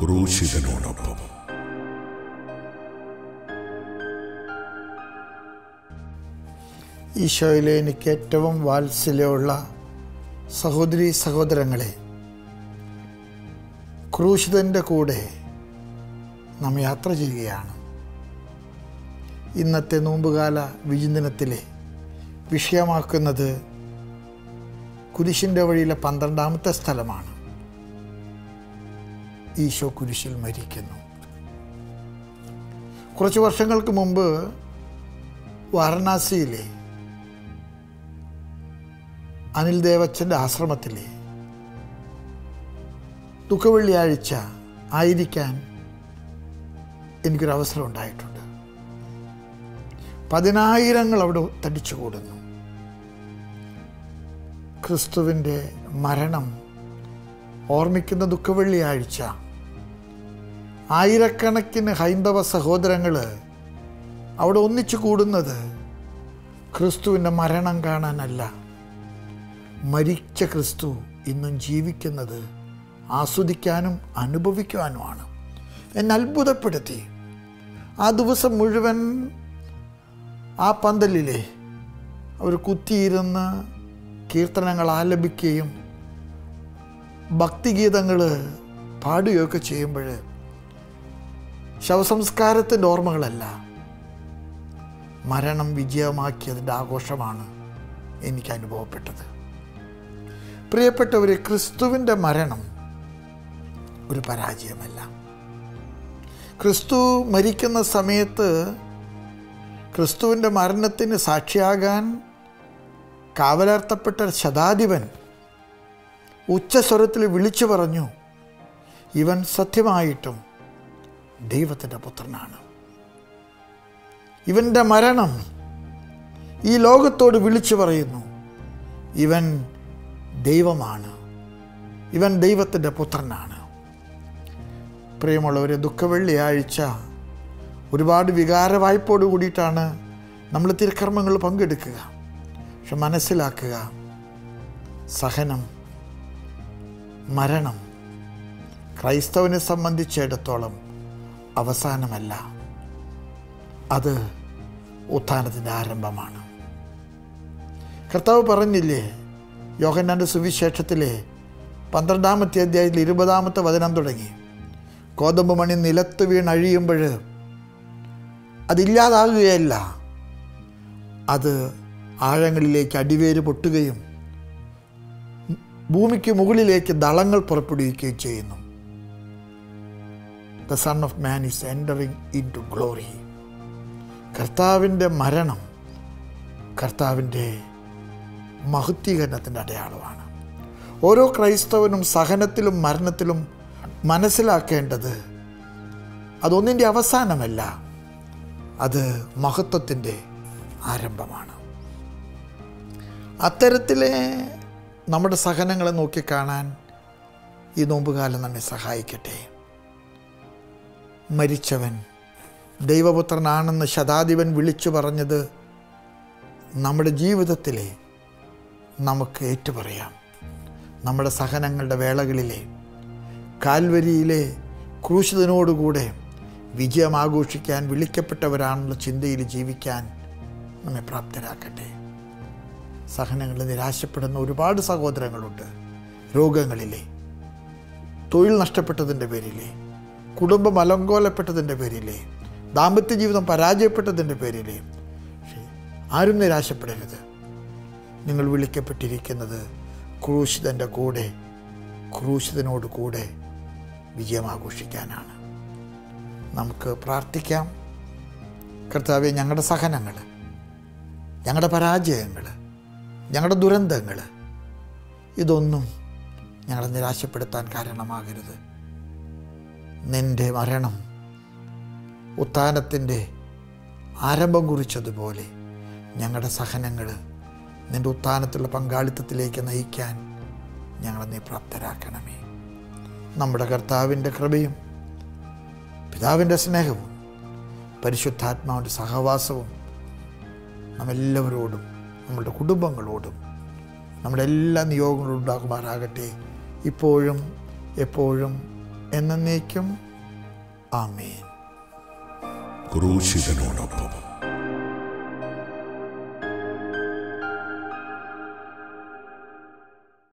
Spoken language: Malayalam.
ക്രൂശിതനോടൊപ്പം. ഈശോയിലെ എനിക്ക് ഏറ്റവും വാത്സല്യമുള്ള സഹോദരി സഹോദരങ്ങളെ ക്രൂശിതന്റെ കൂടെ നാം യാത്ര ചെയ്യുകയാണ്. ഇന്നത്തെ നോമ്പുകാല വിചിന്തനത്തിലെ വിഷയമാക്കുന്നത് കുരിശിന്റെ വഴിയിലെ പന്ത്രണ്ടാമത്തെ സ്ഥലമാണ്. ഈശോ കുരിശിൽ മരിക്കുന്നു. കുറച്ച് വർഷങ്ങൾക്ക് മുമ്പ് വാരണാസിയിലെ അനിൽ ദേവച്ചന്റെ ആശ്രമത്തിലെ ദുഃഖവെള്ളിയാഴ്ച ആയിരിക്കാൻ എനിക്കൊരവസരം ഉണ്ടായിട്ടുണ്ട്. പതിനായിരങ്ങൾ അവിടെ തടിച്ചു കൂടുന്നു ക്രിസ്തുവിന്റെ മരണം ഓർമ്മിക്കുന്ന ദുഃഖവെള്ളിയാഴ്ച ആയിരക്കണക്കിന് ഹൈന്ദവ സഹോദരങ്ങൾ അവിടെ ഒന്നിച്ചു കൂടുന്നത് ക്രിസ്തുവിന്റെ മരണം കാണാനല്ല. മരിച്ച ക്രിസ്തു ഇന്നും ജീവിക്കുന്നത് ആസ്വദിക്കാനും അനുഭവിക്കുവാനുമാണ്. എന്നെ അത്ഭുതപ്പെടുത്തി. ആ ദിവസം മുഴുവൻ ആ പന്തലിലെ അവർ കുത്തിയിരുന്ന് കീർത്തനങ്ങൾ ആലപിക്കുകയും ഭക്തിഗീതങ്ങൾ പാടുകയൊക്കെ ചെയ്യുമ്പോൾ ശവസംസ്കാരത്തിന്റെ ഓർമ്മകളല്ല. മരണം വിജയമാക്കിയതിന്റെ ആഘോഷമാണ് എനിക്ക് അനുഭവപ്പെട്ടത്. പ്രിയപ്പെട്ടവരെ ക്രിസ്തുവിന്റെ മരണം ഒരു പരാജയമല്ല. ക്രിസ്തു മരിക്കുന്ന സമയത്ത് ക്രിസ്തുവിന്റെ മരണത്തിന് സാക്ഷിയാകാൻ കാവലർത്തപ്പെട്ട ശതാധിപൻ ഉച്ചസ്വരത്തിൽ വിളിച്ചു പറഞ്ഞു ഇവൻ സത്യമായിട്ടും ദൈവത്തിന്റെ പുത്രനാണ്. ഇവന്റെ മരണം ഈ ലോകത്തോട് വിളിച്ചു പറയുന്നു ഇവൻ ദൈവമാണ്. ഇവൻ ദൈവത്തിന്റെ പുത്രനാണ്. പ്രിയമുള്ളവരെ ദുഃഖവെള്ളിയാഴ്ച ഒരുപാട് വികാര വായ്പോട് കൂടിയിട്ടാണ് നമ്മൾ തിരുക്കർമ്മങ്ങൾ പങ്കെടുക്കുക. പക്ഷെ മനസ്സിലാക്കുക സഹനം മരണം ക്രൈസ്തവനെ സംബന്ധിച്ചിടത്തോളം അവസാനമല്ല. അത് ഉത്ഥാനത്തിന്റെ ആരംഭമാണ്. കർത്താവ് പറഞ്ഞില്ലേ യോഹന്നാന്റെ സുവിശേഷത്തിലെ പന്ത്രണ്ടാമത്തെ അധ്യായത്തിൽ ഇരുപതാമത്തെ വചനം തുടങ്ങി. കോതമ്പ് മണി നിലത്ത് വീണഴിയുമ്പോൾ അതില്ലാതാകുകയല്ല. അത് ആഴങ്ങളിലേക്ക് അടിവേര് പൊട്ടുകയും ഭൂമിക്ക് മുകളിലേക്ക് ദളങ്ങൾ പുറപ്പെടുവിക്കുകയും ചെയ്യുന്നു. The son of man is entering into glory കർത്താവിന്റെ മരണം കർത്താവിന്റെ മഹത്വീകരണത്തിന്റെ അടയാളമാണ്. ഓരോ ക്രൈസ്തവനും സഹനത്തിലും മരണത്തിലും മനസ്സിലാക്കേണ്ടത് അതൊന്നിന്റെ അവസാനമല്ല അത് മഹത്വത്തിന്റെ ആരംഭമാണ്. അത്തരത്തിലെ നമ്മുടെ സഹനങ്ങളെ നോക്കിക്കാണാൻ ഈ നോമ്പുകാലം നമ്മെ സഹായിക്കട്ടെ. മരിച്ചവൻ. ദൈവപുത്രനാണെന്ന് ശതാധിപൻ വിളിച്ചു പറഞ്ഞത് നമ്മുടെ ജീവിതത്തിലെ നമുക്ക് ഏറ്റുപറയാം. നമ്മുടെ സഹനങ്ങളുടെ വേളകളിലെ കാൽവരിയിലെ ക്രൂശിതനോടുകൂടെ വിജയം ആഘോഷിക്കാൻ വിളിക്കപ്പെട്ടവരാണെന്നുള്ള ചിന്തയിൽ ജീവിക്കാൻ നമ്മെ പ്രാപ്തരാക്കട്ടെ. സഹനങ്ങളിൽ നിരാശപ്പെടുന്ന ഒരുപാട് സഹോദരങ്ങളുണ്ട്. രോഗങ്ങളിലെ തൊഴിൽ നഷ്ടപ്പെട്ടതിന്റെ പേരിലെ കുടുംബം അലങ്കോലപ്പെട്ടതിന്റെ പേരിലേ ദാമ്പത്യ ജീവിതം പരാജയപ്പെട്ടതിന്റെ പേരിലേ. ആരും നിരാശപ്പെടരുത്. നിങ്ങൾ വിളിക്കപ്പെട്ടിരിക്കുന്നത് ക്രൂശിതന്റെ കൂടെ ക്രൂശിതനോട് കൂടെ വിജയം ആഘോഷിക്കാനാണ്. നമുക്ക് പ്രാർത്ഥിക്കാം. കർത്താവെ ഞങ്ങളുടെ സഹനങ്ങൾ ഞങ്ങളുടെ പരാജയങ്ങൾ ഞങ്ങളുടെ ദുരന്തങ്ങൾ ഇതൊന്നും ഞങ്ങളെ നിരാശപ്പെടുത്താൻ കാരണമാകരുത്. നിന്റെ മരണം ഉത്ഥാനത്തിന്റെ ആരംഭം കുറിച്ചതുപോലെ ഞങ്ങളുടെ സഹനങ്ങൾ നിന്റെ ഉത്ഥാനത്തിലുള്ള പങ്കാളിത്തത്തിലേക്ക് നയിക്കാൻ ഞങ്ങളെ നീ പ്രാപ്തരാക്കണമേ. നമ്മുടെ കർത്താവിന്റെ കൃപയും പിതാവിന്റെ സ്നേഹവും പരിശുദ്ധാത്മാവിന്റെ സഹവാസവും നമ്മെല്ലാവരോടും നമ്മളുടെ കുടുംബങ്ങളോടും നമ്മുടെ എല്ലാ നിയോഗങ്ങളും ഉണ്ടാകുമാറാകട്ടെ. ഇപ്പോഴും എപ്പോഴും എന്നേക്കും ആമീൻ. ക്രൂശിതനോടൊപ്പം.